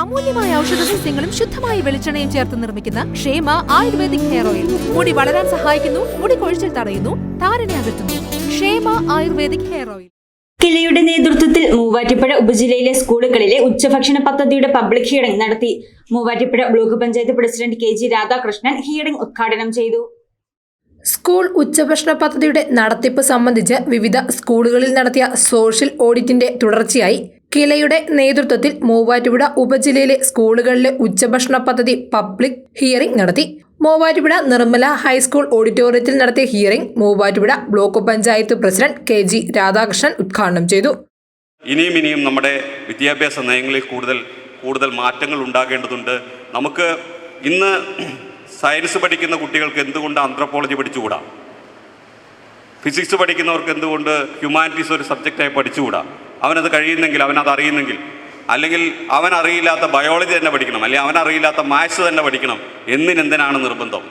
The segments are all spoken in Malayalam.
അമൂല്യമായ ഔഷധ സസ്യങ്ങളും ശുദ്ധമായ വെളിച്ചെണ്ണയും ചേർത്ത് നിർമ്മിക്കുന്ന ക്ഷേമ ആയുർവേദിക് ഹെയർ ഓയിൽ. മുടി വളരാൻ സഹായിക്കുന്നു മുടി കൊഴിച്ചിൽ തടയുന്നു താരനെ അകറ്റുന്നു. ക്ഷേമ ആയുർവേദിക് ഹെയർ ഓയിൽ. കിളിയുടെ നേതൃത്വത്തിൽ മൂവാറ്റുപുഴ ഉപജില്ലയിലെ സ്കൂളുകളിലെ ഉച്ചഭക്ഷണ പദ്ധതിയുടെ പബ്ലിക് ഹിയറിംഗ് നടത്തി. Muvattupuzha block panchayat president K G Radhakrishnan hearing ഉദ്ഘാടനം ചെയ്തു. സ്കൂൾ ഉച്ചഭക്ഷണ പദ്ധതിയുടെ നടത്തിപ്പ് സംബന്ധിച്ച് വിവിധ സ്കൂളുകളിൽ നടത്തിയ സോഷ്യൽ ഓഡിറ്റിന്റെ തുടർച്ചയായി കിലയുടെ നേതൃത്വത്തിൽ മൂവാറ്റുപുഴ ഉപജില്ലയിലെ സ്കൂളുകളിലെ ഉച്ചഭക്ഷണ പദ്ധതി പബ്ലിക് ഹിയറിംഗ് നടത്തി. മൂവാറ്റുപുഴ നിർമ്മല ഹൈസ്കൂൾ ഓഡിറ്റോറിയത്തിൽ നടത്തിയ hearing Muvattupuzha block panchayat president K G Radhakrishnan ഉദ്ഘാടനം ചെയ്തു. ഇനിയും ഇനിയും നമ്മുടെ വിദ്യാഭ്യാസ നയങ്ങളിൽ കൂടുതൽ കൂടുതൽ മാറ്റങ്ങൾ ഉണ്ടാകേണ്ടതുണ്ട്. നമുക്ക് ഇന്ന് സയൻസ് പഠിക്കുന്ന കുട്ടികൾക്ക് എന്തുകൊണ്ട് ആന്ത്രപ്പോളജി പഠിച്ചുകൂടാ? ഫിസിക്സ് പഠിക്കുന്നവർക്ക് എന്തുകൊണ്ട് ഹ്യൂമാനിറ്റീസ് ഒരു സബ്ജക്റ്റായി പഠിച്ചുകൂടാ? അവനത് കഴിയുന്നെങ്കിൽ അവനത് അറിയുന്നെങ്കിൽ അല്ലെങ്കിൽ അവൻ അറിയില്ലാത്ത ബയോളജി തന്നെ പഠിക്കണം അല്ലെങ്കിൽ അവൻ അറിയില്ലാത്ത മാത്സ് തന്നെ പഠിക്കണം എന്നിനെന്തിനാണ് നിർബന്ധം?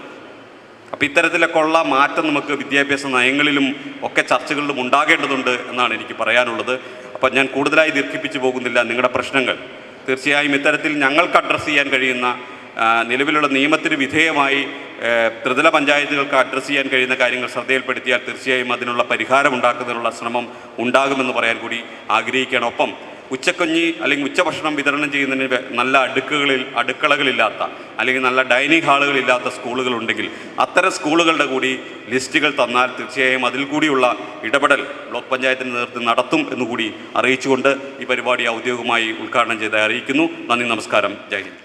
അപ്പോൾ ഇത്തരത്തിലൊക്കെ ഉള്ള മാറ്റം നമുക്ക് വിദ്യാഭ്യാസ നയങ്ങളിലും ഒക്കെ ചർച്ചകളിലും ഉണ്ടാകേണ്ടതുണ്ട് എന്നാണ് എനിക്ക് പറയാനുള്ളത്. അപ്പം ഞാൻ കൂടുതലായി ദീർഘിപ്പിച്ചു പോകുന്നില്ല നിങ്ങളുടെ പ്രശ്നങ്ങൾ. തീർച്ചയായും ഇത്തരത്തിൽ ഞങ്ങൾക്ക് അഡ്രസ്സ് ചെയ്യാൻ കഴിയുന്ന നിലവിലുള്ള നിയമത്തിന് വിധേയമായി ത്രിതല പഞ്ചായത്തുകൾക്ക് അഡ്രസ്സ് ചെയ്യാൻ കഴിയുന്ന കാര്യങ്ങൾ ശ്രദ്ധയിൽപ്പെടുത്തിയാൽ തീർച്ചയായും അതിനുള്ള പരിഹാരം ഉണ്ടാക്കുന്നതിനുള്ള ശ്രമം ഉണ്ടാകുമെന്ന് പറയാൻ കൂടി ആഗ്രഹിക്കുകയാണ്. ഒപ്പം ഉച്ചക്കഞ്ഞി അല്ലെങ്കിൽ ഉച്ചഭക്ഷണം വിതരണം ചെയ്യുന്നതിന് നല്ല അടുക്കുകളിൽ അടുക്കളകളില്ലാത്ത അല്ലെങ്കിൽ നല്ല ഡൈനിങ് ഹാളുകളില്ലാത്ത സ്കൂളുകളുണ്ടെങ്കിൽ അത്തരം സ്കൂളുകളുടെ കൂടി ലിസ്റ്റുകൾ തന്നാൽ തീർച്ചയായും അതിൽ കൂടിയുള്ള ഇടപെടൽ ബ്ലോക്ക് പഞ്ചായത്തിന്റെ നേതൃത്വം നടത്തും എന്നുകൂടി അറിയിച്ചുകൊണ്ട് ഈ പരിപാടി ഔദ്യോഗികമായി ഉദ്ഘാടനം ചെയ്ത് അറിയിക്കുന്നു. നന്ദി നമസ്കാരം. ജയ്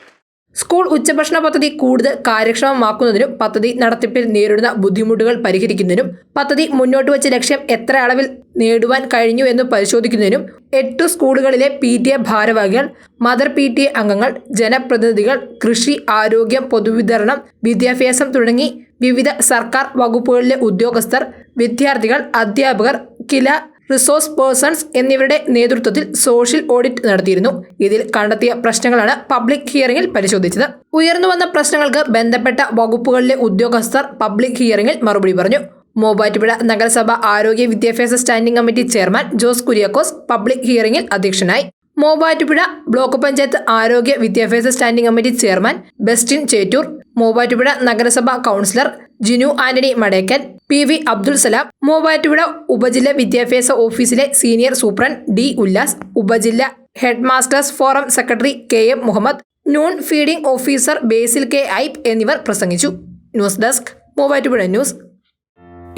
സ്കൂൾ ഉച്ചഭക്ഷണ പദ്ധതി കൂടുതൽ കാര്യക്ഷമമാക്കുന്നതിനും പദ്ധതി നടത്തിപ്പിൽ നേരിടുന്ന ബുദ്ധിമുട്ടുകൾ പരിഹരിക്കുന്നതിനും പദ്ധതി മുന്നോട്ട് വച്ച ലക്ഷ്യം എത്ര അളവിൽ നേടുവാൻ കഴിഞ്ഞു എന്ന് പരിശോധിക്കുന്നതിനും എട്ടു സ്കൂളുകളിലെ പി ടി എ ഭാരവാഹികൾ മദർ പി ടി എ അംഗങ്ങൾ ജനപ്രതിനിധികൾ കൃഷി ആരോഗ്യം പൊതുവിതരണം വിദ്യാഭ്യാസം തുടങ്ങി വിവിധ സർക്കാർ വകുപ്പുകളിലെ ഉദ്യോഗസ്ഥർ വിദ്യാർത്ഥികൾ അധ്യാപകർ കില റിസോഴ്സ് പേഴ്സൺസ് എന്നിവരുടെ നേതൃത്വത്തിൽ സോഷ്യൽ ഓഡിറ്റ് നടത്തിയിരുന്നു. ഇതിൽ കണ്ടെത്തിയ പ്രശ്നങ്ങളാണ് പബ്ലിക് ഹിയറിംഗിൽ പരിശോധിച്ചത്. ഉയർന്നുവന്ന പ്രശ്നങ്ങൾക്ക് ബന്ധപ്പെട്ട വകുപ്പുകളിലെ ഉദ്യോഗസ്ഥർ പബ്ലിക് ഹിയറിംഗിൽ മറുപടി പറഞ്ഞു. മൂവാറ്റുപുഴ നഗരസഭ ആരോഗ്യ വിദ്യാഭ്യാസ standing committee chairman Jose Kuriakose public ഹിയറിംഗിൽ അധ്യക്ഷനായി. മൂവാറ്റുപുഴ ബ്ലോക്ക് പഞ്ചായത്ത് ആരോഗ്യ വിദ്യാഭ്യാസ standing committee chairman Bestin Chettoor Muvattupuzha നഗരസഭാ councillor Jinu Antony Madekkan P V Abdul Salam Muvattupuzha ഉപജില്ല വിദ്യാഭ്യാസ ഓഫീസിലെ സീനിയർ സൂപ്രണ്ട് ഡി ഉല്ലാസ് ഉപജില്ല head masters forum secretary K M Muhammad noon feeding officer Basil K Aipe എന്നിവർ പ്രസംഗിച്ചു. News desk Muvattupuzha news.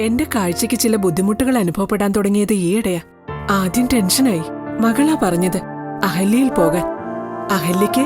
എന്റെ കാഴ്ചയ്ക്ക് ചില ബുദ്ധിമുട്ടുകൾ അനുഭവപ്പെടാൻ തുടങ്ങിയത് ഈയിടെയാ. ആദ്യം ടെൻഷനായി. മകളാ പറഞ്ഞത് അഹല്യയിൽ പോകാൻ. അഹല്യയ്ക്ക്